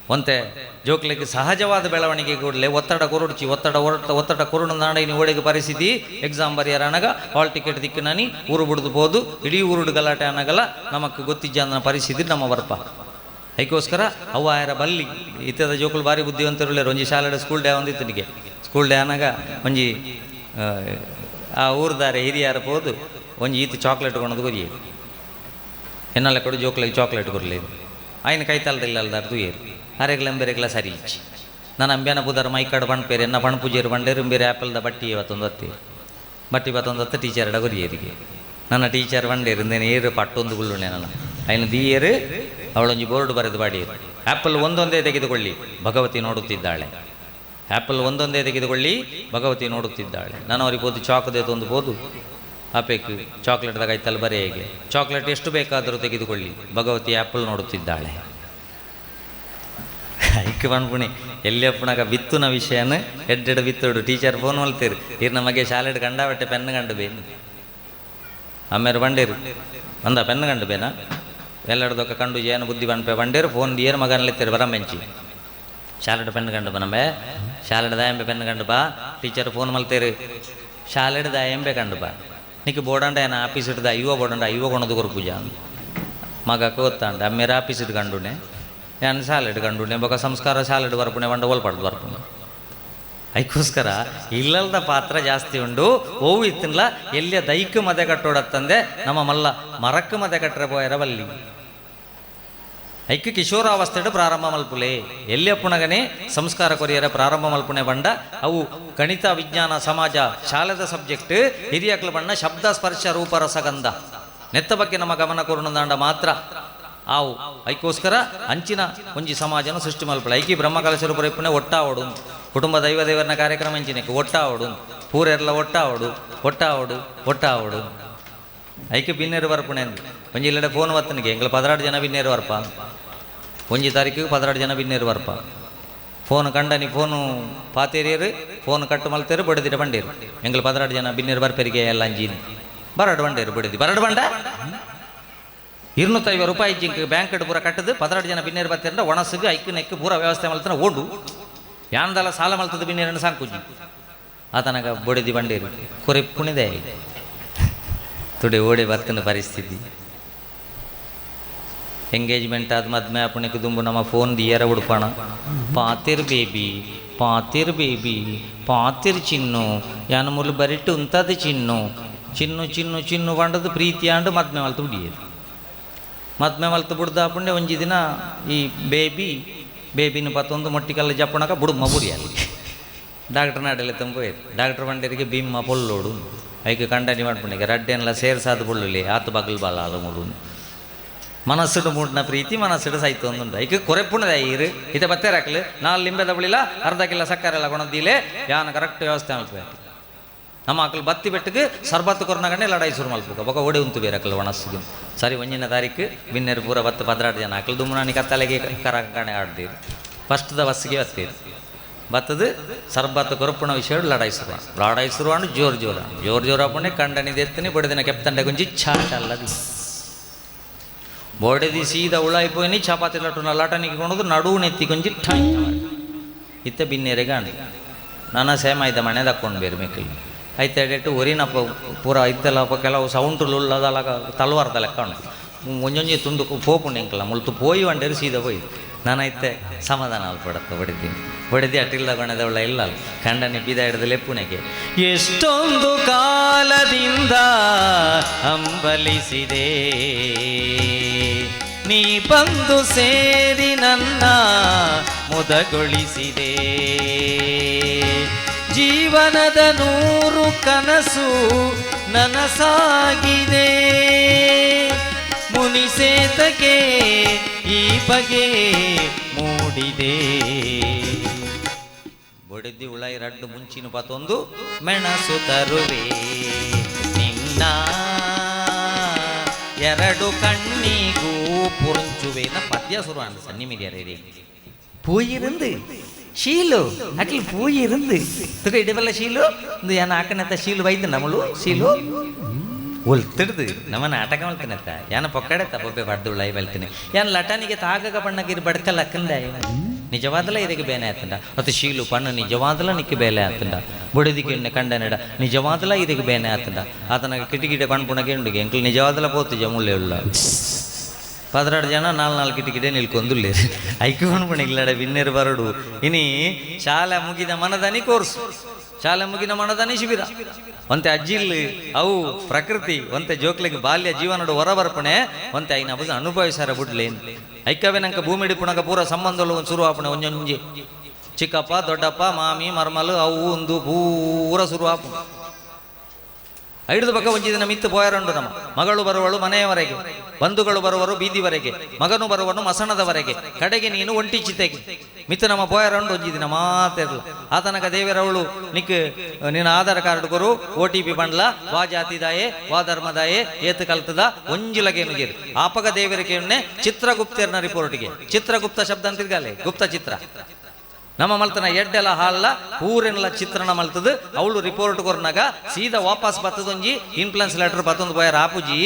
ಒಂತೆ ಜೋಕ್ಲಿಗೆ ಸಹಜವಾದ ಬೆಳವಣಿಗೆ ಕೂಡಲೇ, ಒತ್ತಡ ಕೊರಡ್ಚಿ, ಒತ್ತಡ ಹೊರಟ ಒತ್ತಡ ಕೊರುಡು ನಾಡಿನ ಓಡಿಗೆ ಪರಿಸ್ಥಿತಿ. ಎಕ್ಸಾಮ್ ಬರೆಯರ ಅನಗ ಹಾಲ್ ಟಿಕೆಟ್ ದಿಕ್ಕಿನಾನಿ, ಊರು ಬಿಡ್ದು ಇಡೀ ಊರುಡು ಗಲಾಟೆ ಅನಗಲ್ಲ ನಮಗೆ ಗೊತ್ತಿದ್ದ ಪರಿಸ್ಥಿತಿ ನಮ್ಮ ಬರ್ಪ ಅದಕ್ಕೋಸ್ಕರ ಅವ ಯಾರ ಬಲ್ಲಿ ಇತದ ಜೋಕುಲು ಭಾರಿ ಬುದ್ಧಿವಂತರು ಒಂಜಿ ಶಾಲೆಡ ಸ್ಕೂಲ್ ಡೇ ಒಂದಿತ್ತನಿಗೆ ಸ್ಕೂಲ್ ಡೇ ಅನ್ನಾಗ ಒಂಜಿ, ಆ ಊರ್ದಾರೆ ಹಿರಿಯಾರ ಹೋದು ಒಂಜಿ ಈತ ಚಾಕ್ಲೇಟ್ ಕೊಡೋದು ಕೊರಿಯೇ ಎನ್ನಲ್ಲ ಕೊಡು ಜೋಕ್ಲಾಗಿ ಚಾಕ್ಲೇಟ್ ಕೊರಲೇದು ಆಯ್ನ ಕೈತಾಲದ ಇಲ್ಲಲ್ದಾರ್ದು ತೂಯೇರು ಅರೆಗ್ಲಂ ಬೇರೆಗ್ಲ ಸರಿ ಇಚ್ಚಿ. ನಾನು ಅಂಬ್ಯಾನ ಬುದಾರ ಬಣ್ಣ ಬಣ್ಪೇರೆ, ಎನ್ನ ಬಣ್ಪೂಜೇರು ಬಂಡೇರು ಬೇರೆ ಆ್ಯಪಲ್ದ ಬಟ್ಟಿ ಇವತ್ತೊಂದು ಹತ್ತಿ ಬಟ್ಟಿ ಇವತ್ತೊಂದು ಅತ್ತೆ ಟೀಚರ್ ಅಡ ಕೊರಿಯೇರಿಗೆ ನನ್ನ ಟೀಚರ್ ಬಂಡೇರು ಏರು ಪಟ್ಟೊಂದು ಗುಳ್ಳುಣೆ ಆಯ್ನ ದಿ ಏರು ಅವಳೊಂಜಿ ಬೋರ್ಡ್ ಬರೆದು ಬಾಡಿ ಆ್ಯಪಲ್ ಒಂದೊಂದೇ ತೆಗೆದುಕೊಳ್ಳಿ, ಭಗವತಿ ನೋಡುತ್ತಿದ್ದಾಳೆ. ಆ್ಯಪಲ್ ಒಂದೊಂದೇ ತೆಗೆದುಕೊಳ್ಳಿ, ಭಗವತಿ ನೋಡುತ್ತಿದ್ದಾಳೆ. ನಾನು ಅವ್ರಿಗೆ ಬೋದು ಚಾಕ್ದೇ ತಂದು ಬೋದು. ಆಪೇಕು ಚಾಕ್ಲೇಟ್ದಾಗ ಐತಲ್ಲಿ ಬರೀ ಹೇಗೆ? ಚಾಕ್ಲೇಟ್ ಎಷ್ಟು ಬೇಕಾದರೂ ತೆಗೆದುಕೊಳ್ಳಿ, ಭಗವತಿ ಆ್ಯಪಲ್ ನೋಡುತ್ತಿದ್ದಾಳೆ. ಐಕ್ ಬಂದ್ಪುಣಿ ಎಲ್ಲಿಯಪ್ಪನಾಗ ಬಿತ್ತುನ ವಿಷಯನ, ಎಡ್ಡೆಡ್ ಬಿತ್ತೋಡು, ಟೀಚರ್ ಫೋನ್ ಮಲ್ತೀರಿ ಇರ್ ನಮಗೆ ಶಾಲೆಡ್ ಕಂಡಾಬಟ್ಟೆ ಪೆನ್ ಗಂಡು ಬೇನು. ಆಮೇಲೆ ಬಂಡೇರು. ಅಂದ ಪೆನ್ ಗಂಡು ಬೇನಾ? ಎಲ್ಲರದೊಕ್ಕ ಕಂಡು ಏನು ಬುದ್ಧಿ ಬಂಡ್ಪೆ ಬಂಡೇರು ಫೋನ್ ಏನು ಮಗನಲ್ಲಿತ್ತೀರು ಬರಂಬೆಂಚಿ ಶಾಲೆಡ್ ಪೆನ್ ಕಂಡು ಬನಂಬೆ ಶಾಲೆಡ್ ದಾಯಂಬೆ ಪೆನ್ ಕಂಡು ಬಾ ಟೀಚರ್ ಫೋನ್ ಮಲ್ತೀರು ಶಾಲೆಡ್ ದಾಯಂಬೆ ಕಂಡು ಬಾ నీకు బోడండ ఆయన ఆఫీస్ ఇటుదా అయ్యో బోడండ అయ్యో కొనదు కొరకు పూజ మగ కోత్తాండ మీరు ఆఫీస్ ఇటు కండునే ఆయన సాలెడ్ కండునే ఒక ಸಂಸ್ಕಾರ ಸಾಲೆಡ್ ಬರ್ಪುಣೆ ಬಂಡ ಒಲ್ಪಡ್ದು ಬರ್ಪುಣೆ ಅದಕ್ಕೋಸ್ಕರ ಇಲ್ಲಲ್ದ ಪಾತ್ರ ಜಾಸ್ತಿ ಉಂಡು ಓವು ಇತ್ತಿನ್ಲ ಎಲ್ಲಿಯ ದೈಕ ಮದೆ ಕಟ್ಟೋಡತ್ತಂದೆ ನಮ್ಮ ಮಲ್ಲ ಮರಕ್ಕೆ ಮದೆ ಕಟ್ಟರೆ ಪೋಯರ ಬಲ್ಲಿ ಐಕ್ಯ ಕಿಶೋರಾವಸ್ಥೆಡು ಪ್ರಾರಂಭ ಎಲ್ಲಿ ಅಪ್ಪುಣಗನೆ? ಸಂಸ್ಕಾರ ಕೊರಿಯರ ಪ್ರಾರಂಭ ಮಲ್ಪುಣೆ ಬಂಡ. ಅವು ಗಣಿತ, ವಿಜ್ಞಾನ, ಸಮಾಜ ಶಾಲೆದ ಸಬ್ಜೆಕ್ಟ್. ಹಿರಿಯಕ್ಲು ಬಣ್ಣ ಶಬ್ದ, ಸ್ಪರ್ಶ, ರೂಪ, ರಸಗಂಧ. ನೆತ್ತ ಬಗ್ಗೆ ನಮ್ಮ ಗಮನ ಕೊರುಣದಾಂಡ ಮಾತ್ರ. ಆವು ಐಕೋಸ್ಕರ ಅಂಚಿನ ಒಂಜಿ ಸಮಾಜನ ಸೃಷ್ಟಿ ಮಲ್ಪುಳೆ. ಐಕಿ ಬ್ರಹ್ಮಕಲಶ ರೂಪ ಇಪ್ಪುಣೆ ಒಟ್ಟಾವಡು ಕುಟುಂಬ ದೈವ ದೇವರನ ಕಾರ್ಯಕ್ರಮ ಇಂಚಿನಕ್ಕೆ ಒಟ್ಟಾವಡು ಪೂರೆಲ್ಲ ಒಟ್ಟಾವಡು ಒಟ್ಟಾವಡು ಒಟ್ಟಾವಡು ಐಕೆ ಬಿನ್ನೇರು ಬರ್ಪುಣೆ ಅಂದ್ರೆ ಒಂಜಿ ಇಲ್ಲಡೆ ಫೋನ್ ಬತ್ತನಿಗೆ ಎಂಗ್ಲ ಪದರಾಡು ಜನ ಬಿನ್ನೇರು ಬರ್ಪ ಒಂಜಿ ತಾರೀಕಿಗೆ ಪದರಾಡು ಜನ ಬಿನ್ನೇರು ಬರ್ಪ. ಫೋನ್ ಕಂಡನಿ, ಫೋನು ಪಾತೇರಿಯರು, ಫೋನ್ ಕಟ್ಟು ಮಲ್ತೇರು ಬಡದಿಟ್ಟು ಬಂಡೇರು. ಎಂಗ್ಲ ಪದರಾಡು ಜನ ಬಿನ್ನೇರು ಬರ್ಪೇರಿಗೆ ಎಲ್ಲ ಅಂಜಿನಿ. ಬರಡು ಬಂಡೇರು, ಬಡದಿ. ಬರಡು ಬಂಡ? இருநூத்தைவ ರೂಪಾಯಿ ಜಿಂಕ್ ಬ್ಯಾಂಕ್ எடு பூரா கட்டுது பதினெட்டு ஜன பின்னர் பார்த்துருந்தா ஒனசுக்கு ஐக்கு ಪೂರ ವ್ಯವಸ್ಥೆ ಮಲ್ತನ மலத்தின ஓடு ಸಾಲ சால மலத்தது ಸಾಂಕು சாங்குஜி ಆತನಾಗ ಬಡಿದಿ ಬಂಡೇರು. ಕುರಿ ಪುಣಿದೆ. ತುಡಿ ಓಡಿ ಬರ್ತಿನ ಪರಿಸ್ಥಿತಿ. ಎಂಗೇಜ್ಮೆಂಟ್ ಆದ ಮದ್ಮೆ ಅಪ್ಪಣಿಗೆ ದುಂಬು ನಮ್ಮ ಫೋನ್ ದಿಯರ ಉಡ್ಪಣ ಪಾತಿರ್ ಬೇಬಿ ಪಾತಿರ್ ಬೇಬಿ, ಪಾತಿರ್ ಚಿನ್ನು, ಯಾನ ಮುಲು ಬರಿಟ್ಟು ಉಂತದ ಚಿನ್ನು ಚಿನ್ನು ಚಿನ್ನು ಚಿನ್ನು ಬಂಡದು ಪ್ರೀತಿ ಅಂಡು ಮದ್ಮೆ ಮಲ್ತು ಬಿಡಿಯದು. ಮದ್ಮೆ ಮಲ್ತು ಬಿಡ್ದು ಒಂಜಿ ದಿನ ಈ ಬೇಬಿ, ಬೇಬಿನ ಪತ್ತೊಂದು ಮೊಟ್ಟಿಕಲ್ಲ ಜಪ್ಪಣಕ ಬುಡುಮ್ಮ ಬುಡಿಯಲ್ಲಿ ಡಾಕ್ಟರ್ ನಾಡಲ್ಲಿ ತಂಬೋಯ್ತು ಡಾಕ್ಟರ್ ಬಂಡರಿಗೆ ಭೀಮ ಪೊಲ್ಲೋಡು ಐಕೆ ಕಂಡನಿ ಮಾಡ್ಪುಣಿಗೆ ರಡ್ಡೆನ್ಲ ಸೇರ್ಸಾದ ಬುಳ್ಳುಲಿ ಆತು ಬಗಲ್ ಬಾಲ ಅದು ಮುಡು ಮನಸ್ಸುಡು ಮೂಡ್ನ ಪ್ರೀತಿ, ಮನಸ್ಸಿಡು ಸಾಯ್ತು ಒಂದುಂಟು ಐಕೆ ಕೊರೆಪುಣದ ಐರು ಇತೆ ಬತ್ತೇರಾಕ್ಲು ನಾಲ್ ಲಿಂಬೆದ ಬಳಿಲ ಅರ್ಧ ಕಿಲ ಸಕ್ಕರೆ ಎಲ್ಲ ಕೊಣದಿಲೆ ಯಾನ ಕರೆಕ್ಟ್ ವ್ಯವಸ್ಥೆ ಮಲ್ಪಬೇಕು ನಮ್ಮ ಆಕಲು ಬತ್ತಿ ಬೆಟ್ಟಕ್ಕೆ ಸರ್ಬತ್ತು ಕೊರ್ನಗಣ್ಣೆ ಲಡಾಯಿ ಶುರು ಮಲ್ಪಕ ಬೊಕ ಓಡಿ ಉಂತು ಬೇರೆ ಅಕ್ಕಲು ಒಣಸ್ಸಿಗೆ ಸರಿ, ಒಂಜಿನ ತಾರೀಕು ಬಿನ್ನೆರು ಪೂರ ಬತ್ತು ಪದ್ರಾಡು ಜನ. ಅಕ್ಕಲು ದುಮ್ಮನಾನಿ ಕತ್ತಲೆಗೆ ಕರಕಣೆ ಆಡ್ತೀರಿ ಫಸ್ಟ್ದ ಬಸ್ಸಿಗೆ ಬತ್ತೀರಿ. ಬತ್ತದು ಸರ್ಬತ್ತು ಕೊರಪುಣ ವಿಷಯ ಲಡಾಯಿ ಶುರು ಲಡಾಯಿ ಶುರುವಾಂಡು ಜೋರ್ ಜೋರ. ಜೋರು ಜೋರ ಹಾಕೊಂಡೆ ಕಂಡನಿದೆ ಎತ್ತನಿ, ಬಡಿದಿನ ಕೆಪ್ತಂಡೆ ಗುಂಜಿ ಚಾಟ ಅಲ್ಲದಿ బోడది సీదా ఉళాయిపోయి చపాతీలట్టు నల్లాటానికి కొనదు నడువు నెత్తి కొంచెం ఠాయ్ ಇತ್ತೆ ಬಿನ್ನೆರೆಗಾಂಡು ನನ್ನ ಸೇಮ ಆಯ್ತ ಮನೆ ತಕ್ಕೊಂಡು ಬೇರೆ ಮೆಕ್ಕಲು ಆಯ್ತು ಎಡೆಟ್ಟು ಒರಿನಪ್ಪ ಪೂರ ಐತೆಲ್ಲಪ್ಪ ಕೆಲವು ಸೌಂಟುಲು ಉಳ್ಳದಲ್ಲ ತಲವಾರ್ದ ಲೆಕ್ಕ ಉಂಟು ಒಂಜೊಂಜಿ ತುಂಡು ಪೋಪುಂಡು ಎಂಕಲ್ಲ ಮುಳ್ತು ಪೋಯಿ ಒಂಡೇರು ಸೀದಾ ಹೋಯ್ ನಾನೈತೆ ಸಮಾಧಾನ ಅಲ್ಪಡತ್ತ ಬಡಿದ್ದೀನಿ ಬಡಿದಿ ಅಟ್ಟಿಲ್ದ ಕೊಣದವಳ ಇಲ್ಲ ಅಲ್ಲ ಕಂಡನೆ ಬಿದ ಹಿಡಿದು ಲೆಪ್ಪುನೆಗೆ ಎಷ್ಟೊಂದು ಕಾಲದಿಂದ ಹಂಬಲಿಸಿದೆ ನೀ ಬಂದು ಸೇರಿ ನನ್ನ ಮುದಗೊಳಿಸಿದೆ. ಜೀವನದ ನೂರು ಕನಸು ನನಸಾಗಿದೆ. ಮುನಿಸೇತಕ್ಕೆ ಈ ಬಗೆ ಮೂಡಿದೆ. ಬಡಿದಿ ಉಳೈ ರಡ್ಡು ಮುಂಚಿನ ಪತೊಂದು ಮೆಣಸು ತರುವೆ. ನಿನ್ನ ಎರಡು ಕಣ್ಣಿಗೂ ವೇದ ಪದ್ಯ ಶುರುವಾನ ಸನ್ನಿಮಿದ್ಯಾರೀ போயிருந்து ಶೀಲು. ಅಟ್ಲಿ ಇರಂದು ತುಗ ಇಡಬಲ್ಲ ಶೀಲು? ಒಂದು ಏನ ಆಕನತ್ತ ಶೀಲು ಬೈದು ನಮಳು? ಶೀಲು? ಒಲ್ತಿಡ್ದು. ನಮ್ಮನ್ನ ಆಟಕ ಮಾಡ್ತೀನತ್ತ ಏನ ಪೊಕ್ಕಡೆ ಬೊಬ್ಬೆ ಬಡ್ದು ಲೈ ಬಲ್ತೀನಿ. ಏನ್ ಲಟನಿಗೆ ತಾಗಕ ಬಣ್ಣಗಿರ್ ಬಡ್ಕಲ್ಲ ಅಕ್ಕಂದ? ನಿಜವಾದಲ್ಲ ಇದಕ್ಕೆ ಬೇನೆ ಆಯ್ತಂಡ ಅತ ಶೀಲು ಪಣ್ಣು ನಿಜವಾದಲ್ಲ ನಿಕ್ಕ ಬೇಲೆ ಆತಂಡ. ಬುಡದಿಕ್ಕೆ ಕಂಡ ನಡ. ನಿಜವಾದಲ್ಲ ಇದಕ್ಕೆ ಬೇನೆ ಆಯ್ತಂಡ ಆತನ ಕಿಟಕಿಟ ಪಣ್ ಪುಣಗೆ ಉಂಡಿಗೆ ಎಂಕಲ್ ನಿಜವಾದಲ್ಲ ಪೋತು ಜಮುಲೆ ಉಳ್ಳ. పదహారు జన నాలుగు నాలుగు కిటికిటే నిల్కొందులేదు ఐక్యమనుకుని ఇల్లడ విన్నర్ బరడు ఇని ಶಾಲೆ ಮುಗಿದ ಮನದನಿ ಕೋರ್ಸು ಶಾಲೆ ಮುಗಿದ ಮನದನಿ ಶಿಬಿರ ಒಂತೆ ಅಜ್ಜಿಲ್ ಅವು ಪ್ರಕೃತಿ ಒಂತೆ ಜೋಕ್ಲಿಗೆ ಬಾಲ್ಯ ಜೀವನಡು ಹೊರಬರ್ಪಣೆ ಒಂತೆ ಐನ ಅಬದು ಅನುಭವಿಸಾರ ಬಿಡ್ಲೇನು ಐಕ್ಯವೇ ನಂಗೆ ಭೂಮಿ ಪುಣಗ ಪೂರ ಸಂಬಂಧಗಳು ಶುರು ಆಪಣೆ ಒಂಜೊಂಜಿ ಚಿಕ್ಕಪ್ಪ ದೊಡ್ಡಪ್ಪ ಮಾಮಿ ಮರ್ಮಲು ಅವು ಒಂದು ಪೂರ ಶುರು ಆಪು ಐದು ಬಗ ಒಂಜಿ ದಿನ ಮಿತ್ತು ಪೋಯರಂಡು ನಮ್ಮ ಮಗಳು ಬರುವಳು ಮನೆಯವರೆಗೆ ಬಂಧುಗಳು ಬರುವರು ಬೀದಿವರೆಗೆ, ಮಗನು ಬರುವನು ಮಸಣದವರೆಗೆ. ಕಡೆಗೆ ನೀನು ಒಂಟಿ ಚಿತೆಗೆ. ಮಿತ್ತು ನಮ್ಮ ಪೋಯರಂಡು ಒಂಜಿದಿನ ಮಾತಿರಲ್ಲ ಆತನಕ ದೇವರವಳು ನಿಕ್, ನಿನ್ನ ಆಧಾರ್ ಕಾರ್ಡ್ ಕೊರು ಓ ಟಿ ಪಿ ಬಂಡ್ಲ, ವಾ ಜಾತಿದಾಯೆ ವಾ ಧರ್ಮದಾಯೆ ಏತು ಕಲ್ತದ ಒಂಜುಲಗೇನು ಜೇರು ಆಪಗ ದೇವರಿಗೆ ಚಿತ್ರಗುಪ್ತರ್ನ ರಿಪೋರ್ಟ್ಗೆ ಚಿತ್ರಗುಪ್ತ ಶಬ್ದ ಅಂತಿರ್ಗಲೆ ಗುಪ್ತ ಚಿತ್ರ. ನಮ್ಮ ಮಲ್ತನ ಎಡ್ಡೆಲ್ಲ ಹಾಲ್ಲ ಊರೆಲ್ಲ ಚಿತ್ರಣ ಮಲ್ತದ. ಅವಳು ರಿಪೋರ್ಟ್ ಕೊರ್ನಾಗ ಸೀದಾ ವಾಪಸ್ ಬತ್ತದೊಂಜಿ ಇನ್ಫ್ಲುಯೆನ್ಸ್ ಲೆಟರ್ ಬತ್ತೊಂದು ಪೋಯರ್ ಆಪುಜಿ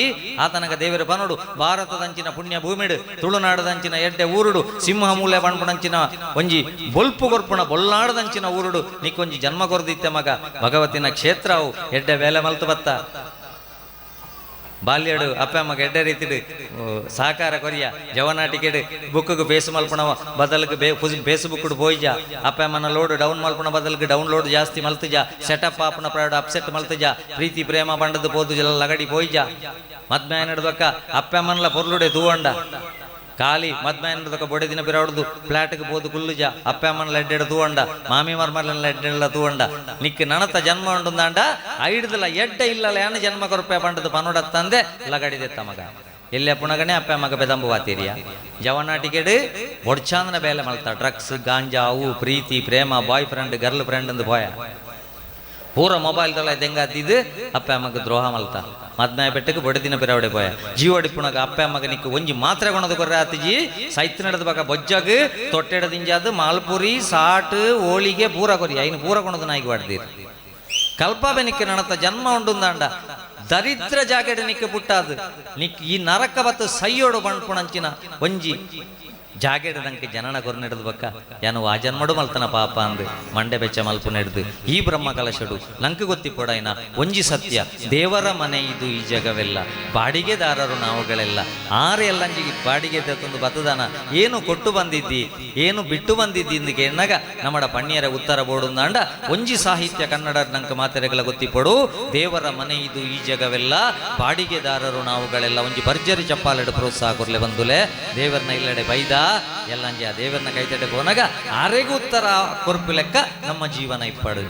ಆತನಗ ದೇವರ ಭಾರತದ ಭಾರತದಂಚಿನ ಪುಣ್ಯ ಭೂಮಿಡು, ತುಳುನಾಡದಂಚಿನ ಎಡ್ಡೆ ಊರುಡು ಸಿಂಹ ಮೂಲೆ ಬಣ್ಪುಣಂಚಿನ ಒಂಜಿ ಬೊಲ್ಪು ಕೊರ್ಪುಣ ಬೊಲ್ಲಾಡದಂಚಿನ ಊರುಡು, ನಿಕ್ಕೊಂಜಿ ಜನ್ಮ ಕೊರ್ದಿತ್ತೆ ಮಗ. ಭಗವತಿನ ಕ್ಷೇತ್ರ ಅವು ಎಡ್ಡೆ ಬೇಲೆ ಮಲ್ತು ಬತ್ತ. ಬಾಲ್ಯಡು, ಅಪ್ಪ, ಅಮ್ಮ ರೀತಿಡು ಸಹಕಾರ ಕೊರಿಯ, ಜವನ ಟಿಕೆಟ್ ಬುಕ್ಕು ಬೇಸು ಮಲ್ಪಣವ, ಬದಲಿಗೆ ಬೇ ಫೇಸ್ಬುಕ್ ಬೋಯ್ಜ, ಅಪ್ಪ, ಅಮ್ಮನ ಲೋಡ್ ಡೌನ್ ಮಲ್ಪಣ ಬದಲಕ್ಕೆ ಡೌನ್ಲೋಡ್ ಜಾಸ್ತಿ ಮಲ್ತಜ, ಸೆಟಪ್ ಆಪನ ಪ್ರಾಡ್ ಅಪ್ಸೆಟ್ ಮಲ್ತಜ, ಪ್ರೀತಿ, ಪ್ರೇಮ ಬಂಡದ ಪೋದು ಜಲ ಲಗಡಿ ಬೋಯ್ಜ. ಮದ್ಮೆ ನಡೆದಕ್ಕ ಅಪ್ಪ ಅಮ್ಮನ್ಲ ಪೊರ್ಲುಡೆ ತೂವಂಡ. ಖಾಲಿ ಮದ್ಮೆ ನಡ್ದಕ್ಕ ಬೊಡೆ ದಿನ ಬಿರಾಡ್ದು. ಫ್ಲಾಟ್ಗೆ ಬೋದು ಕುಲ್ಲುಜ ಅಪ್ಪ ಅಮ್ಮನ ಲೆಡ್ಡೆಡ ತೂವಂಡ. ಮಾಮಿ ಮರ್ಮರ್ಲ ಲಡ್ಡೆಲ್ಲ ತೂವಂಡ. ನಿಕ್ಕ ನನತ ಜನ್ಮ ಉಂಡುಂದಾಂಡ. ಐಡ್ದಲ್ಲ ಎಡ್ಡ ಇಲ್ಲಲ್ಲ ಏನ ಜನ್ಮ ಕೊರಪೆ ಬಂಡದ ಪನೋಡ ತಂದೆ. ಲಗಡಿದೆ ತಮಗ ಎಲ್ಲೆ ಪುಣಗಣೆ ಅಪ್ಪ ಮಗ ಬೆದಂಬು ವಾತೀರಿಯ ಟಿಕೆಟ್ ಒಡ್ಚಾಂದನ ಬೇಲೆ ಮಲ್ತ. ಡ್ರಗ್ಸ್, ಗಾಂಜಾ, ಅವು, ಪ್ರೀತಿ, ಪ್ರೇಮ, ಬಾಯ್ ಫ್ರೆಂಡ್, ಗರ್ಲ್ ಫ್ರೆಂಡ್ ಅಂದು ಭಯ. ಪೂರ ಮೊಬೈಲ್ ತೊಲ ದೆಂಗಾತಿದ್ದು ಅಪ್ಪ ಅಮ್ಮಗ ದ್ರೋಹ ಮಲ್ತ. ಮದ್ನಾಯ ಬೆಟ್ಟಕ್ಕೆ ಬಡದಿನ ಬಿರಾವಡೆ ಪೋಯ. ಜೀವಡಿ ಪುಣಗ ಅಪ್ಪ ಅಮ್ಮಗ ನಿಕ್ಕು ಒಂಜಿ ಮಾತ್ರ ಕೊಣದು ಕೊರ್ರೆ ಆತಿಜಿ. ಸೈತ್ ನಡೆದ ಬಗ ಬೊಜ್ಜಗ್ ತೊಟ್ಟೆಡದಿಂಜಾದು ಮಾಲ್ಪುರಿ, ಸಾಟ್, ಹೋಳಿಗೆ ಪೂರ ಕೊರಿ. ಐನು ಪೂರ ಕೊಣದು ನಾಯಿಗೆ ಬಾಡ್ದೀರಿ ಕಲ್ಪಾಬೆ ನಿಕ್ಕೆ ನಡತ ಜನ್ಮ ಉಂಡುಂದಾಂಡ ದರಿದ್ರ ಜಾಗೆಡ್ ನಿಕ್ಕ ಪುಟ್ಟಾದ. ನಿಕ್ ಈ ನರಕ ಬತ್ತು ಸೈಯೋಡು ಬಣ್ಪುಣಂಚಿನ ಒಂಜಿ ಜಾಗೆಡದಂಕೆ ಜನನ ಕೊರ ನಡೆದು ಬಕ್ಕ. ಯಾನು ಆ ಜನ್ಮಡು ಮಲ್ತನ ಪಾಪ ಅಂದು ಮಂಡೆ ಬೆಚ್ಚ ಮಲ್ಪು ನಡೆದು ಈ ಬ್ರಹ್ಮ ಕಲಶಡು ಲಂಕ ಗೊತ್ತಿ ಪೊಡೈನ ಒಂಜಿ ಸತ್ಯ. ದೇವರ ಮನೆ ಇದು ಈ ಜಗವೆಲ್ಲ. ಬಾಡಿಗೆದಾರರು ನಾವುಗಳೆಲ್ಲ. ಆರೆ ಎಲ್ಲಂಜಿ ಬಾಡಿಗೆ ತಂದು ಬತ್ತದಾನ. ಏನು ಕೊಟ್ಟು ಬಂದಿದ್ದಿ? ಏನು ಬಿಟ್ಟು ಬಂದಿದ್ದಿ ಇಂದಿಗೆ ಎಣ್ಣಗ ನಮ್ಮಡ ಪಣ್ಯರ ಉತ್ತರ ಬೋಡುಂದಾಂಡ ಒಂಜಿ ಸಾಹಿತ್ಯ ಕನ್ನಡ ನಂಕ ಮಾತೆರೆಗಳ ಗೊತ್ತಿ ಪಡು. ದೇವರ ಮನೆ ಇದು ಈ ಜಗವೆಲ್ಲ. ಬಾಡಿಗೆದಾರರು ನಾವುಗಳೆಲ್ಲ ಒಂಜಿ ಭರ್ಜರಿ ಚಪ್ಪಾಲೆಡು ಪ್ರೋತ್ಸಾಹ ಕೊರ್ಲೆ ಬಂದುಲೆ. ದೇವರನ್ನ ಇಲ್ಲಡೆ ಬೈದ. ಎಲ್ಲಂಜಿ ಆ ದೇವರನ್ನ ಕೈತಡೆ ಹೋನಾಗ ಆರೆಗೂ ಉತ್ತರ ಕೊರ್ಪು ಲೆಕ್ಕ ನಮ್ಮ ಜೀವನ ಇಪ್ಪಡು